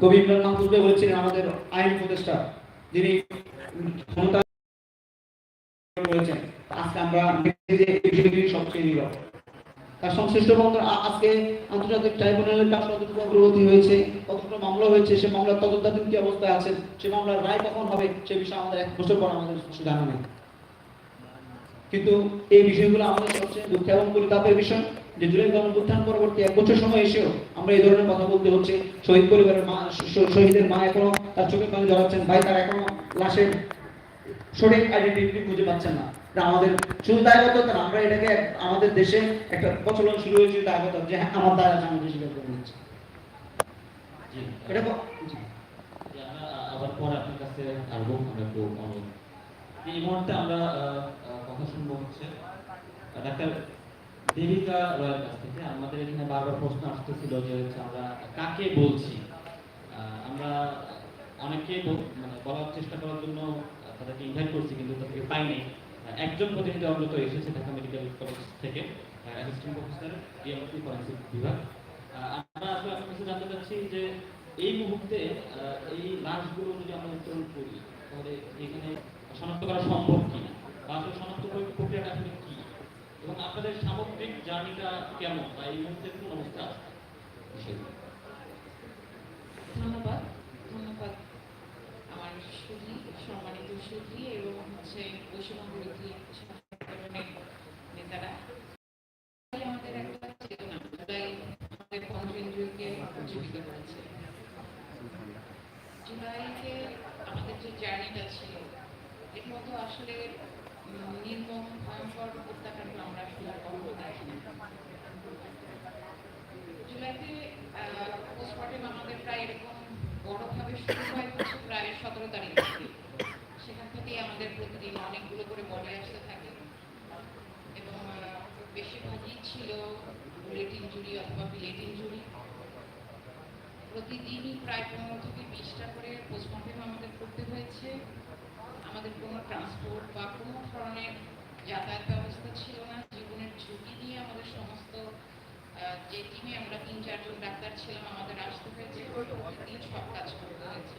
কবি ইমরান মাহমুদ বলেছিলেন, আমাদের আইন উপদেষ্টা যিনি ক্ষমতা আজকে আমরা সবচেয়ে তার সংশ্লিষ্ট আজকে আন্তর্জাতিক ট্রাইব্যুনালের কাজ কতটুকু অগ্রগতি হয়েছে, কতটুকু মামলা হয়েছে, সে মামলার তদন্তাধীন কি অবস্থায় আছেন, সে মামলার রায় কখন হবে, সে বিষয়ে আমাদের এক বছর পর আমাদের জানা নেই। কিন্তু এই বিষয়গুলো আমাদের সবচেয়ে দুঃখ এবং পরিতাপের বিষয় যে জুলাই গণঅভ্যুত্থান পরবর্তী এক বছর সময় এসেও আমরা এই ধরনের কথা বলতে হচ্ছে। শহীদ পরিবারের মা শহীদের মা এখনও তার চোখের পানি জড়াচ্ছেন ভাই তার এখনও লাশের সঠিক আইডেন্টিটি খুঁজে পাচ্ছেন না। আমাদের শুধু দায়বদ্ধতা না আমরা এটাকে আমাদের দেশে একটা প্রচলন শুরু হয়েছে দায়বদ্ধতা যে হ্যাঁ আমার দায় আছে আমাকে স্বীকার করে নিচ্ছে। এটা আবার পরে আপনার কাছে আসব আমরা একটু এই মুহূর্তে আমরা কথা শুনব হচ্ছে ডাক্তার দেবিকা রয়ের কাছ থেকে। আমাদের এখানে বারবার প্রশ্ন আসতেছিল যে হচ্ছে আমরা কাকে বলছি? আমরা অনেকে মানে বলার চেষ্টা করার জন্য তাদেরকে ইনভাইট করছি, কিন্তু তাদেরকে পাইনি একজন প্রতিনিধি অন্তত এসেছে ঢাকা মেডিকেল কলেজ থেকে অ্যাসিস্ট্যান্ট প্রফেসর ডিএমসি ফরেন্সিক বিভাগ। আমরা আসলে আপনার কাছে জানতে চাচ্ছি যে এই মুহূর্তে এই লাশগুলো যদি আমরা উত্তোলন করি, তাহলে এখানে শনাক্ত করা সম্ভব কিনা? বা আসলে শনাক্ত করার প্রক্রিয়াটা আসলে কি? এবং আপনাদের সামগ্রিক জার্নিটা কেমন? বা এই মুহূর্তে কোন অবস্থা আছে? ধন্যবাদ। ধন্যবাদ। আমার সুধী সম্মানিত সুধী এবং হচ্ছে আন্দোলনের নেতারা। আমাদের একটা চেতনা তাই আমাদের উজ্জীবিত করেছে। জুলাইতে আমাদের যে জার্নিটা ছিল এর মতো আসলে নির্মম, ভয়ঙ্কর হত্যাকাণ্ড আমরা আসলে কখনো দেখিনি জুলাইতে পোস্টমর্টেম আমাদের প্রায় এরকম বড়ভাবে শুরু হয় প্রায় সতেরো তারিখ সেখান থেকেই আমাদের প্রতিদিন অনেকগুলো করে বডি আসতে থাকে। এবং বেশিরভাগই ছিল বুলেট ইঞ্জুরি অথবা বিলেট ইঞ্জুরি প্রতিদিনই প্রায় পনেরো থেকে বিশটা করে পোস্টমর্টেম আমাদের করতে হয়েছে। আমাদের কোনো ট্রান্সপোর্ট বা কোনো ধরনের যাতায়াত ব্যবস্থা ছিল না জীবনের ঝুঁকি নিয়ে আমাদের সমস্ত যে টিমে আমরা তিন চারজন ডাক্তার ছিলাম আমাদের আসতে হয়েছে সব কাজ করতে হয়েছে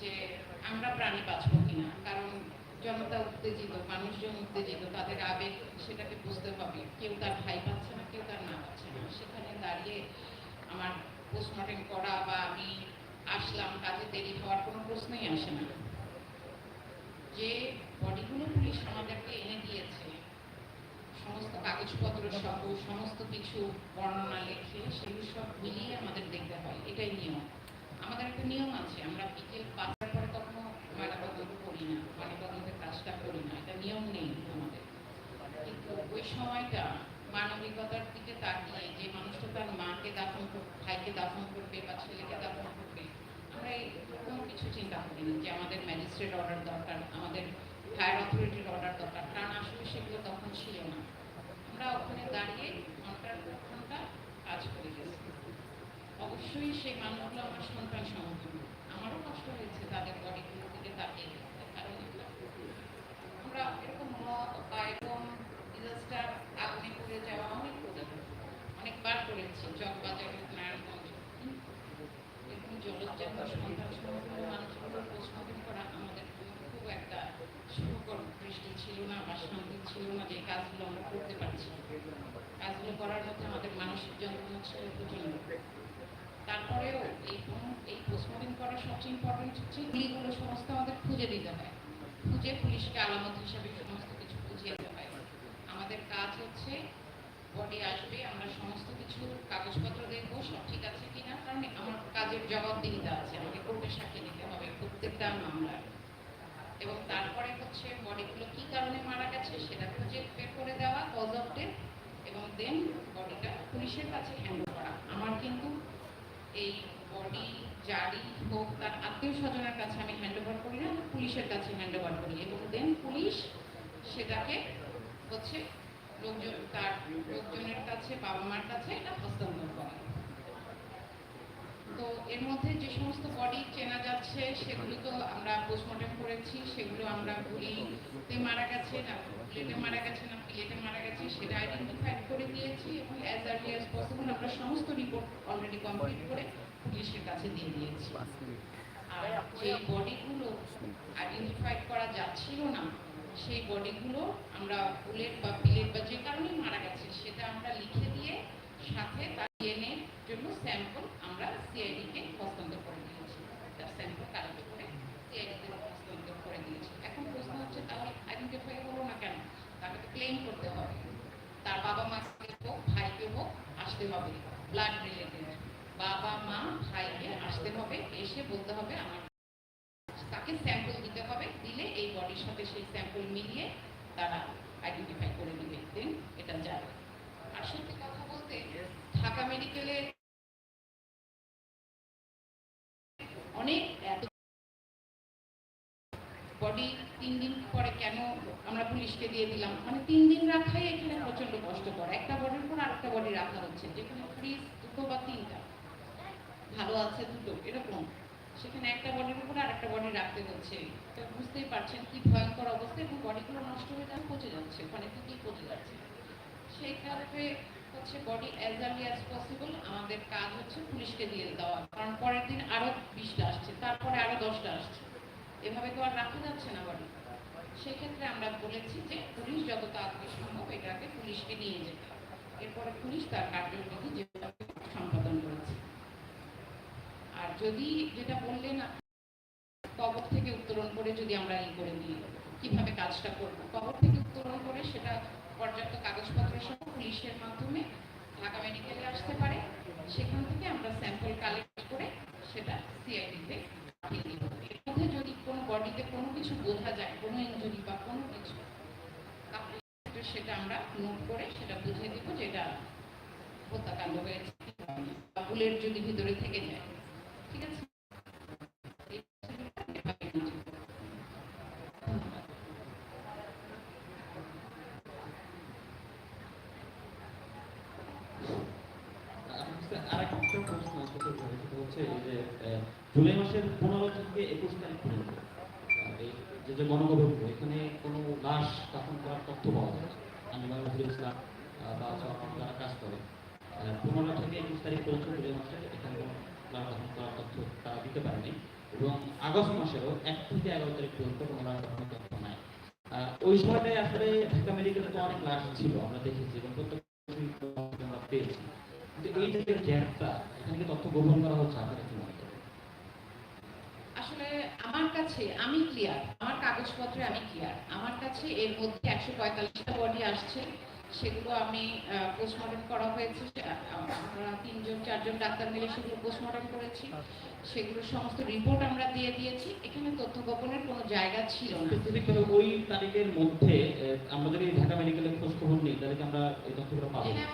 যে আমরা প্রাণী বাঁচবো কিনা কারণ জনতা উত্তেজিত মানুষজন উত্তেজিত তাদের আবেগ সেটাকে বুঝতে হবে কেউ তার ভাই পাচ্ছে না কেউ তার না পাচ্ছে না সেখানে দাঁড়িয়ে আমার পোস্টমর্টেম করা বা আমি আসলাম, কাজে দেরি হওয়ার কোনো প্রশ্নই আসে না। যে বডিগুলো পুলিশ আমাদেরকে এনে দিয়েছে, সমস্ত কাগজপত্র সহ, সমস্ত কিছু বর্ণনা লিখে সেগুলো সব মিলিয়ে আমাদের দেখতে হয়, এটাই নিয়ম। আমাদের একটা নিয়ম আছে, আমরা বিকেল পাঁচটার পরে কখনো ময়নাতদন্ত করি না ময়নাতদন্তের কাজটা করি না, এটা নিয়ম নেই আমাদের। কিন্তু ওই সময়টা মানবিকতার দিকে তাকিয়ে যে মানুষটা তার মাকে দাফন ভাইকে দাফন করবে বা ছেলেকে দাফন করবে, আমরা এই কোনো কিছু চিন্তা করি না যে আমাদের ম্যাজিস্ট্রেট অর্ডার দরকার, আমাদের ফায়ার অথরিটির অর্ডার দরকার, কারণ আসলে সেগুলো তখন ছিল না। আমরা ওখানে দাঁড়িয়ে ঘণ্টার ঘণ্টা কাজ করে গেছি। অবশ্যই সেই মানুষগুলো আমার সন্তান সমতুল্য। আমারও কষ্ট হয়েছে তাদের বডিগুলোর দিকে তাকিয়ে কারণ আমরা এরকম মত বা ডিজাস্টার আগুনে পড়ে যাওয়া অনেক করেছি অনেকবার করেছি চকবাজারে নারায়ণগঞ্জ। এরকম জলজ্জান্ত সন্তান পোস্টমর্টম করা আমাদের খুব একটা সুখকর দৃষ্টি ছিল না বা শান্তি ছিল না যে কাজগুলো আমরা করতে পারছি। কাজগুলো করার মধ্যে আমাদের মানসিক যন্ত্রণা ছিল প্রচণ্ড তারপরেও এই এই পোস্টমর্টম করার সবচেয়ে ইম্পর্টেন্ট হচ্ছে গুলিগুলো সমস্ত আমাদের খুঁজে দিতে হয়। খুঁজে পুলিশকে আলামত হিসাবে সমস্ত কিছু বুঝিয়ে দিতে হয় আমাদের কাজ হচ্ছে, বডি আসবে, আমরা সমস্ত কিছু কাগজপত্র দেখব, সব ঠিক আছে কিনা? কারণ আমার কাজের জবাবদিহিতা আছে, আমাকে কোর্টে সাক্ষী দিতে হবে, প্রত্যেকটা মামলার এবং তারপরে হচ্ছে বডিগুলো কি কারণে মারা গেছে, সেটা খুঁজে বের করে দেওয়া কজ অফ ডেথ এবং দেন বডিটা পুলিশের কাছে হ্যান্ড করা। আমার কিন্তু এই বডি, জারি হোক, তার আত্মীয় স্বজনের কাছে আমি হ্যান্ড ওভার করি না, পুলিশের কাছে হ্যান্ড ওভার করি। এবং দেন পুলিশ সেটাকে হচ্ছে লোকজন তার লোকজনের কাছে বাবা মার কাছে এটা হস্তান্তর করে। তো এর মধ্যে যে সমস্ত বডি চেনা যাচ্ছে, সেগুলো তো আমরা পোস্টমর্টম করেছি, সেগুলো আমরা গুলিতে মারা গেছে, না প্লেটে মারা গেছে, না প্লেটে মারা গেছে, সেটা আইডেন্টিফাই করে দিয়েছি এবং অ্যাজ আর্লি অ্যাজ পসিবল আমরা সমস্ত রিপোর্ট অলরেডি কমপ্লিট করে পুলিশের কাছে দিয়ে দিয়েছি। আর যে বডিগুলো আইডেন্টিফাই করা যাচ্ছিল না সেই বডিগুলো আমরা বুলেট বা পিলেট বা যে কারণে মারা গেছে, সেটা আমরা লিখে দিয়ে সাথে তার ডিএনএ জন্য স্যাম্পল আমরা সিআইডিকে হস্তান্তর করে দিয়েছি তার স্যাম্পল কালেক্ট করে সিআইডিতে হস্তান্তর করে দিয়েছি এখন প্রশ্ন হচ্ছে, তাহলে আইডেন্টিফাই হলো না কেন? তাকে তো ক্লেম করতে হবে। তার বাবা মাকে হোক, ভাইকে হোক, আসতে হবে। ব্লাড রিলেটেড বাবা মা, ভাইকে আসতে হবে, এসে বলতে হবে, আমার স্যাম্পল মিলিয়ে তারা আইডেন্টিফাই করে দিবে দেন এটা যাবে আর সত্যি কথা বলতে, ঢাকা মেডিকেলে অনেক এত বডি তিন দিন পরে কেন আমরা পুলিশকে দিয়ে দিলাম? মানে তিন দিন রাখাই এখানে প্রচণ্ড কষ্টকর। একটা বডির পর আরেকটা বডি রাখা হচ্ছে। যেখানে ফ্রিজ দুটো বা তিনটা। ভালো আছে দুটো, এরকম। সেখানে একটা বডির আর একটা বডি রাখতে হচ্ছে। তো বুঝতেই পারছেন কি ভয়ঙ্কর অবস্থা এবং বডিগুলো নষ্ট হয়ে যাচ্ছে পচে যাচ্ছে, ওখানে থেকেই পচে যাচ্ছে। সেই কারণে হচ্ছে body as early as possible আমাদের কাজ হচ্ছে পুলিশকে দিয়ে দেওয়া, কারণ পরের দিন আরও বিশটা আসছে, তারপরে আরও দশটা আসছে। এভাবে তো আর রাখা যাচ্ছে না বডি সেক্ষেত্রে আমরা বলেছি যে পুলিশ যত তাড়াতাড়ি সম্ভব এটাকে পুলিশকে নিয়ে যেতে এরপরে পুলিশ তার কার্যবিধি যেভাবে যদি যেটা বললেন, কবর থেকে উত্তোলন করে যদি আমরা ই করে দিই, কীভাবে কাজটা করব? কবর থেকে উত্তোলন করে সেটা পর্যাপ্ত কাগজপত্র সহ পুলিশের মাধ্যমে ঢাকা মেডিকেলে আসতে পারে। সেখান থেকে আমরা স্যাম্পল কালেক্ট করে সেটা সিআইডিতে এর মধ্যে যদি কোনো বডিতে কোনো কিছু বোঝা যায়, কোনো ইনজুরি বা কোনো কিছু, তাহলে সেটা আমরা নোট করে সেটা বুঝিয়ে দিব যেটা হত্যাকাণ্ড হয়েছে। বা বুলেট যদি ভিতরে থেকে যায় ঠিক আছে এই হচ্ছে ব্যাপার, এভাবে নিতে হবে। ধন্যবাদ। আমার কাছে আরেকটা প্রশ্ন আছে তো সেটা হচ্ছে যে জুলাই মাসের পনেরো থেকে একুশ তারিখ পর্যন্ত। যে যে গণকবরগুলো এখানে কোনো লাশ দাফন করার তথ্য পাওয়া যায় আমি ইসলাম বা যারা কাজ করে পনেরো থেকে একুশ তারিখ পর্যন্ত জুলাই মাসে এখানে কোনো করার তথ্য তারা দিতে পারেনি। এবং আগস্ট মাসেরও এক থেকে এগারো তারিখ পর্যন্ত কোনো লাশ তথ্য নাই। ওই সময়টায় আসলে ঢাকা মেডিকেলে তো অনেক লাশ ছিল, আমরা দেখেছি এবং প্রত্যেক আমরা পেয়েছি। কিন্তু এই যে গ্যাপটা এখানে কি তথ্য গোপন করা হচ্ছে আপনারা কি মনে করেন? আসলে আমার কাছে আমি ক্লিয়ার আমার কাগজপত্রে আমি ক্লিয়ার আমার কাছে এর মধ্যে একশো পঁয়তাল্লিশটা বডি আসছে সেগুলো আমি পোস্টমর্টম করা হয়েছে। আমরা তিনজন চারজন ডাক্তার মিলে সেগুলো পোস্টমর্টম করেছি। সেগুলো সমস্ত রিপোর্ট আমরা দিয়ে দিয়েছি। এখানে তথ্য গোপনের কোনো জায়গা ছিল না। ওই তারিখের মধ্যে আমরা যদি ঢাকা মেডিকেলে খোঁজ খবর নিই তাহলে আমরা এই তথ্যগুলো পাবো? হ্যাঁ,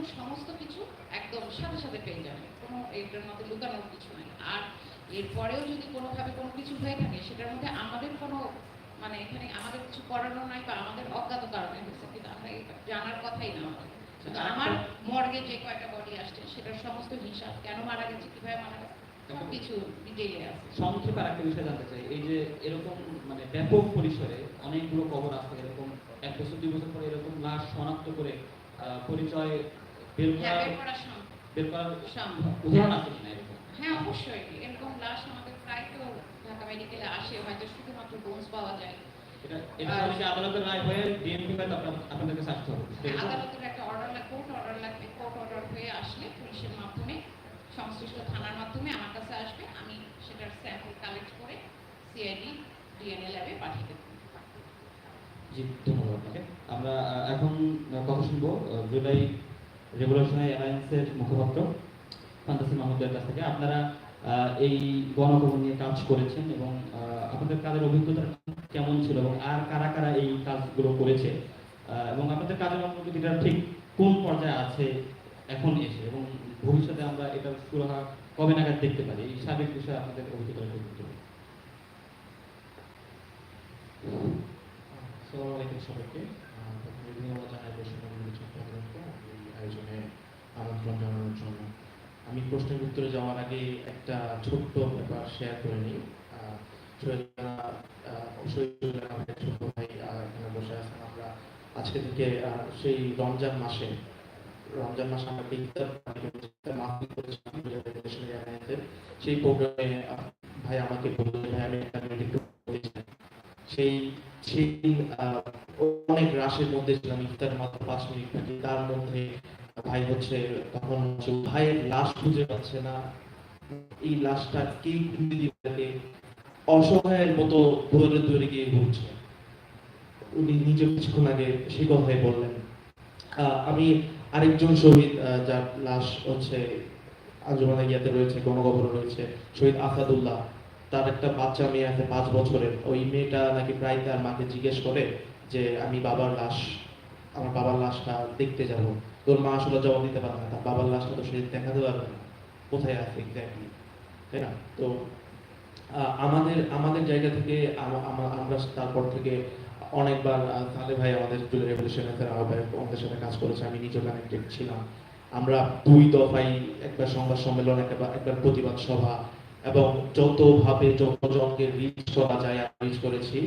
সম্পূর্ণ সমস্ত কিছু একদম সাথে সাথে পেয়ে যাবে। কোনো এটার মধ্যে লুকানোর কিছু নাই। আর এরপরেও যদি কোনোভাবে কোনো কিছু হয়ে থাকে সেটার মধ্যে আমাদের কোনো মানে এখানে আমাদের কিছু করানো নাই বা আমাদের অজ্ঞাত কারণে হয়েছে। কিন্তু আমরা জানার কথাই না। আমাদের কিন্তু আমার মর্গে যে কয়টা বডি আসছে সেটার সমস্ত হিসাব কেন মারা গেছে কীভাবে মারা গেছে কিছু ডিটেইলে আছে। সংক্ষেপে আরেকটা বিষয় জানতে চাই। এই যে এরকম মানে ব্যাপক পরিসরে অনেকগুলো কবর আছে এরকম এক বছর দুই বছর পরে এরকম লাশ শনাক্ত করে পরিচয় বের হ্যাঁ বের করা সম্ভব। বের সম্ভব। উদাহরণ আছে কিনা এরকম? হ্যাঁ অবশ্যই। এরকম লাশ আমাদের প্রায় তো ঢাকা মেডিকেলে আসে হয়তো শুধুমাত্র বোনস পাওয়া যায়। এটা এটা আদালতের রায় হয়ে ডিএমপি হয়তো আপনাদের কাছে আসতে হবে। আদালতের একটা অর্ডার লাগবে কোর্ট অর্ডার লাগবে। কোর্ট অর্ডার হয়ে আসলে পুলিশের মাধ্যমে সংশ্লিষ্ট থানার মাধ্যমে আমার কাছে আসবে। আমি সেটার স্যাম্পল কালেক্ট করে সিআইডি ডিএনএ ল্যাবে পাঠিয়ে দেবো। জি ধন্যবাদ আপনাকে। আমরা এখন কথা শুনব জুলাই রেভলিউশনারি অ্যালায়েন্সের মুখপাত্র ফান্তাসি মাহমুদের কাছ থেকে। আপনারা এই গণকবর নিয়ে কাজ করেছেন এবং আপনাদের কাজের অভিজ্ঞতা কেমন ছিল এবং আর কারা কারা এই কাজগুলো করেছে? এবং আপনাদের কাজের অগ্রগতিটা ঠিক কোন পর্যায়ে আছে এখন এসে? এবং ভবিষ্যতে আমরা এটা সুরাহা কবে নাগাদ দেখতে পারি? এই সার্বিক বিষয়ে আপনাদের অভিজ্ঞতা বলতে হবে। সবাইকে। ধন্যবাদ জানাই এই আয়োজনে আমন্ত্রণ জানানোর জন্য। আমি প্রশ্নের উত্তরে যাওয়ার আগে একটা ছোট্ট ব্যাপার শেয়ার করে নিই। ছোট ভাই এখানে বসে আছেন আজকে থেকে সেই রমজান মাসে রমজান মাসে আমরা সেই প্রোগ্রামে ভাই আমাকে বলল ভাই, আমি সেই সেই অনেক রাশের মধ্যে ছিলাম ইফতার মাত্র পাঁচ মিনিট বাকি তার মধ্যে ভাই হচ্ছে তখন হচ্ছে ভাইয়ের লাশ খুঁজে পাচ্ছে না। এই লাশটা কে খুঁজে দিবে অসহায়ের মতো ধরে ধরে গিয়ে ঘুরছে। উনি নিজে কিছুক্ষণ আগে সেই কথাই বললেন। আমি আরেকজন শহীদ যার লাশ হচ্ছে আঞ্জুমানে ইয়াতে রয়েছে, গণকবর রয়েছে, শহীদ আসাদুল্লাহ। তার একটা বাচ্চা মেয়ে আছে, পাঁচ বছরের। ওই মেয়েটা নাকি প্রায় তার মাকে জিজ্ঞেস করে যে, আমি বাবার লাশ, আমার বাবার লাশটা দেখতে যাব। তোর মা আসলে জবাব দিতে পারে না। তার বাবার লাশটা তো সে দেখাতে পারবে না। কোথায় আছে এক্স্যাক্টলি তাই না? তো আমাদের আমাদের জায়গা থেকে আমরা তারপর থেকে অনেকবার তাহলে ভাই আমাদের জুলাই রেভলিউশনের আহ্বায়ক আমাদের সাথে কাজ করেছে, আমি নিজেও কানেক্টেড ছিলাম। আমরা দুই দফায় একবার সংবাদ সম্মেলন একবার একবার প্রতিবাদ সভা এবং যতভাবে যতজনকে রিচ করা যায় করেছি।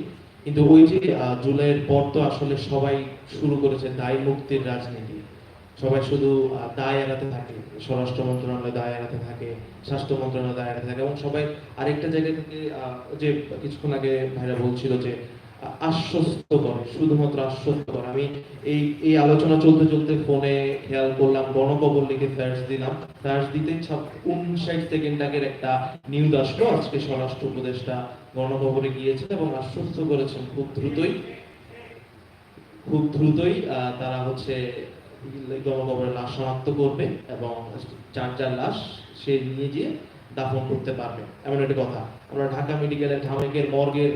কিন্তু ওই যে জুলাইয়ের পর তো আসলে সবাই শুরু করেছে দায় মুক্তির রাজনীতি। সবাই শুধু দায় এড়াতে থাকে। স্বরাষ্ট্র মন্ত্রণালয় দায় এড়াতে থাকে, স্বাস্থ্য মন্ত্রণালয় দায় এড়াতে থাকে এবং সবাই আরেকটা জায়গা থেকে যে কিছুক্ষণ আগে ভাইরা বলছিল যে আশ্বস্ত করে, শুধুমাত্র আশ্বস্ত করে। আমি এই এই আলোচনা চলতে চলতে ফোনে খেয়াল করলাম গণকবর লিখে সার্চ দিলাম। সার্চ দিতে উনষাট সেকেন্ড আগের একটা নিউজ আসলো। আজকে স্বরাষ্ট্র উপদেষ্টা গণকবরে গিয়েছেন এবং আশ্বস্ত করেছেন খুব দ্রুতই। খুব দ্রুতই তারা হচ্ছে গণকবরের লাশ শনাক্ত করবে এবং যার যার লাশ সে নিয়ে গিয়ে দাফন করতে পারবে। এমন একটা কথা। আমরা ঢাকা মেডিকেলের ঢামেকের মর্গের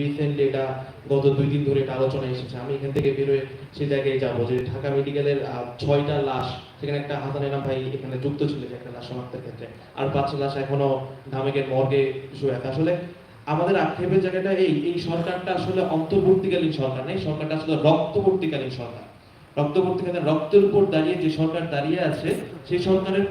রিসেন্টলি এটা গত দুই দিন ধরে এটা আলোচনা এসেছে। আমি এখান থেকে বেরোয় সেই জায়গায় যাব যে ঢাকা মেডিকেলের ছয়টা লাশ, সেখানে একটা হাসান এনাম ভাই এখানে যুক্ত ছিল যে একটা লাশ শনাক্তের ক্ষেত্রে। আর পাঁচটা লাশ এখনও ঢামেকের মর্গে শুয়ে আসলে আমাদের আক্ষেপের জায়গাটা এই এই সরকারটা আসলে অন্তর্বর্তীকালীন সরকার নেই সরকারটা আসলে রক্তবর্তীকালীন সরকার। রক্তবর্তীকালীন, রক্তের উপর দাঁড়িয়ে যে সরকার দাঁড়িয়ে আছে সেই সরকারের